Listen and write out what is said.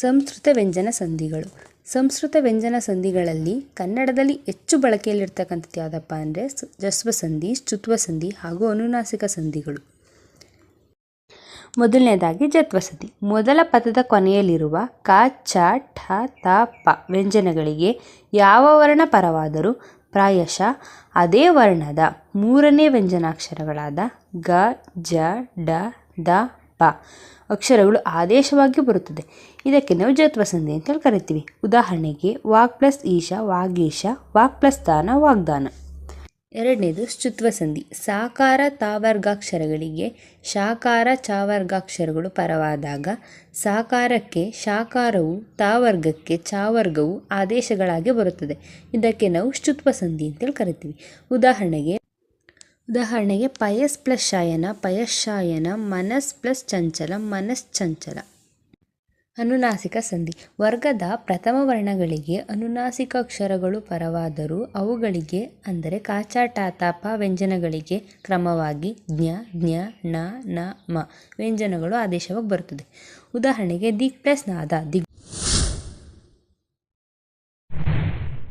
ಸಂಸ್ಕೃತ ವ್ಯಂಜನ ಸಂಧಿಗಳು. ಸಂಸ್ಕೃತ ವ್ಯಂಜನ ಸಂಧಿಗಳಲ್ಲಿ ಕನ್ನಡದಲ್ಲಿ ಹೆಚ್ಚು ಬಳಕೆಯಲ್ಲಿರ್ತಕ್ಕಂಥದ್ದು ಯಾವುದಪ್ಪ ಅಂದರೆ ಜಸ್ವ ಸಂಧಿ ಶ್ಚುತ್ವ ಸಂಧಿ ಹಾಗೂ ಅನುನಾಸಿಕ ಸಂಧಿಗಳು. ಮೊದಲನೇದಾಗಿ ಜತ್ವ ಮೊದಲ ಪದದ ಕೊನೆಯಲ್ಲಿರುವ ಕ, ಚ, ಠ, ತ, ಪ ವ್ಯಂಜನಗಳಿಗೆ ಯಾವ ವರ್ಣ ಪರವಾದರೂ ಪ್ರಾಯಶಃ ಅದೇ ವರ್ಣದ ಮೂರನೇ ವ್ಯಂಜನಾಕ್ಷರಗಳಾದ ಗ, ಜ, ಡ, ದ ಅಕ್ಷರಗಳು ಆದೇಶವಾಗಿ ಬರುತ್ತದೆ. ಇದಕ್ಕೆ ನಾವು ಜತ್ವ ಸಂಧಿ ಅಂತೇಳಿ ಕರಿತೀವಿ. ಉದಾಹರಣೆಗೆ, ವಾಕ್ ಪ್ಲಸ್ ಈಶ, ವಾಗೀಶ, ವಾಕ್ ಪ್ಲಸ್ ದಾನ ವಾಗ್ದಾನ. ಎರಡನೇದು ಶ್ಚುತ್ವ ಸಂಧಿ ಸಾಕಾರ ತಾವರ್ಗಾಕ್ಷರಗಳಿಗೆ ಶಾಕಾರ ಚಾವರ್ಗಾಕ್ಷರಗಳು ಪರವಾದಾಗ ಸಾಕಾರಕ್ಕೆ ಶಾಕಾರವು, ತಾವರ್ಗಕ್ಕೆ ಚಾವರ್ಗವು ಆದೇಶಗಳಾಗಿ ಬರುತ್ತದೆ. ಇದಕ್ಕೆ ನಾವು ಶ್ಚುತ್ವ ಸಂಧಿ ಅಂತೇಳಿ ಕರಿತೀವಿ. ಉದಾಹರಣೆಗೆ ಉದಾಹರಣೆಗೆ ಪಯಸ್ ಪ್ಲಸ್ ಶಾಯನ ಪಯಶಾಯನ ಮನಸ್ ಪ್ಲಸ್ ಚಂಚಲ ಮನಶ್ಚಂಚಲ ಅನುನಾಸಿಕ ಸಂಧಿ. ವರ್ಗದ ಪ್ರಥಮ ವರ್ಣಗಳಿಗೆ ಅನುನಾಸಿಕ ಅಕ್ಷರಗಳು ಪರವಾದರೂ ಅವುಗಳಿಗೆ, ಅಂದರೆ ಕಾಚಾಟಾತಾಪ ಟಾತ ವ್ಯಂಜನಗಳಿಗೆ ಕ್ರಮವಾಗಿ ಜ್ಞ ಜ್ಞ, ನ ನ, ಮ ವ್ಯಂಜನಗಳು ಆದೇಶವಾಗಿ ಬರುತ್ತದೆ. ಉದಾಹರಣೆಗೆ ದಿಕ್ ಪ್ಲಸ್ ನಾದ. ದಿಗ್